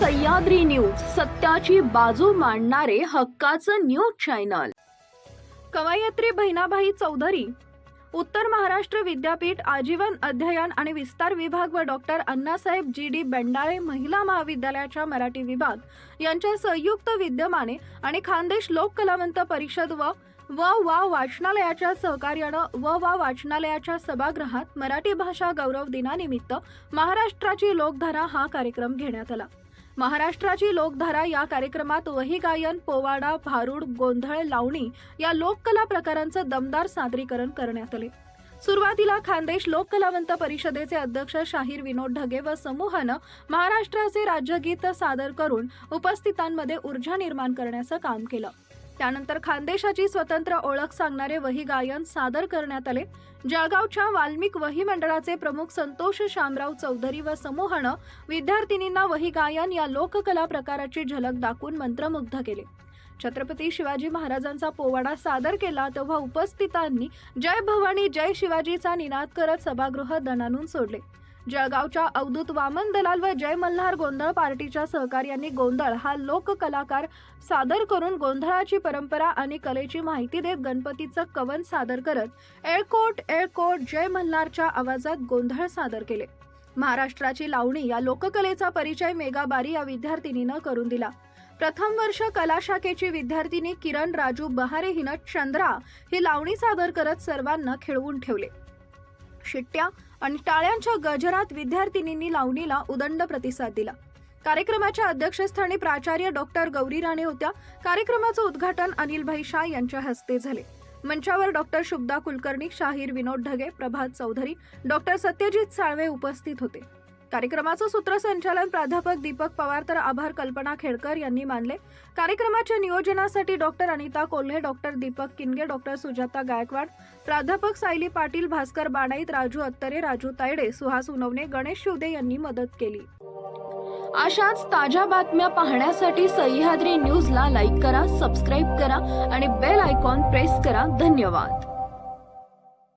Sahyadri news सत्याची बाजू मांडणारे हक्काचं न्यूज चॅनल. कवयित्री बहिणाबाई चौधरी उत्तर महाराष्ट्र विद्यापीठ आजीवन अध्ययन आणि विस्तार विभाग व doctor Annasaheb G D Bendale महिला महाविद्यालयाच्या मराठी विभाग यांच्या संयुक्त विद्यमाने आणि खानदेश लोक कलावंत परिषद व व वा वाचनालयाच्या सहकार्यानं व वा वाचनालयाच्या सभागृहात मराठी भाषा गौरव दिनानिमित्त महाराष्ट्राची लोकधारा हा कार्यक्रम घेण्यात आला. महाराष्ट्राची लोकधारा या कार्यक्रमात वही गायन पोवाडा भारूड गोंधळ लावणी या लोककला प्रकारांचं दमदार सादरीकरण करण्यात आले. सुरुवातीला खानदेश लोककलावंत परिषदेचे अध्यक्ष शाहीर विनोद ढगे व समूहानं महाराष्ट्राचे राज्यगीत सादर करून उपस्थितांमध्ये ऊर्जा निर्माण करण्याचं काम केलं. त्यानंतर खानदेशाची स्वतंत्र ओळख सांगणारे वही गायन सादर करण्यात आले. जळगावच्या वाल्मिक वही मंडळाचे प्रमुख संतोष शामराव चौधरी व समूहानं विद्यार्थिनींना वही गायन या लोककला प्रकाराची झलक दाखवून मंत्रमुग्ध केले. छत्रपती शिवाजी महाराजांचा पोवाडा सादर केला तेव्हा उपस्थितांनी जय भवानी जय शिवाजीचा निनाद करत सभागृह दणानून सोडले. जळगावच्या अवधूत वामन दलाल व जय मल्हार गोंधळ पार्टीच्या सहकार्यांनी गोंधळ. हा लोककलाकार सादर करून गोंधळाची परंपरा आणि कलेची माहिती देत गणपतीचं कवन सादर करत एळकोट एळकोट जय मल्हारच्या आवाजात गोंधळ सादर केले. महाराष्ट्राची लावणी या लोककलेचा परिचय मेगाबारी या विद्यार्थिनीनं करून दिला. प्रथम वर्ष कला शाखेची विद्यार्थिनी किरण राजू बहारे हिनं चंद्रा ही लावणी सादर करत सर्वांना खिळवून ठेवले. शिट्ट्या आणि टाळ्यांच्या गजरात विद्यार्थिनींनी लावणीला उदंड प्रतिसाद दिला. कार्यक्रमाच्या अध्यक्षस्थानी प्राचार्य डॉक्टर गौरी राणे होत्या. कार्यक्रमाचं उद्घाटन अनिलभाई शाह यांच्या हस्ते झाले. मंचावर डॉक्टर शुभदा कुलकर्णी शाहीर विनोद ढगे प्रभात चौधरी डॉक्टर सत्यजित साळवे उपस्थित होते. कार्यक्रमाचं सूत्रसंचालन प्राध्यापक दीपक पवार तर आभार कल्पना खेडकर यांनी मानले. कार्यक्रमाच्या नियोजनासाठी doctor Anita Kolhe doctor Deepak Kinge doctor Sujata Gaikwad प्राध्यापक सायली पाटील भास्कर बाणाईत राजू अत्तरे राजू तायडे सुहास उनवणे गणेश शिवदे यांनी मदत केली. अशाच ताज्या बातम्या पाहण्यासाठी सह्याद्री न्यूजला लाईक करा सबस्क्राईब करा आणि बेल आयकॉन प्रेस करा. धन्यवाद.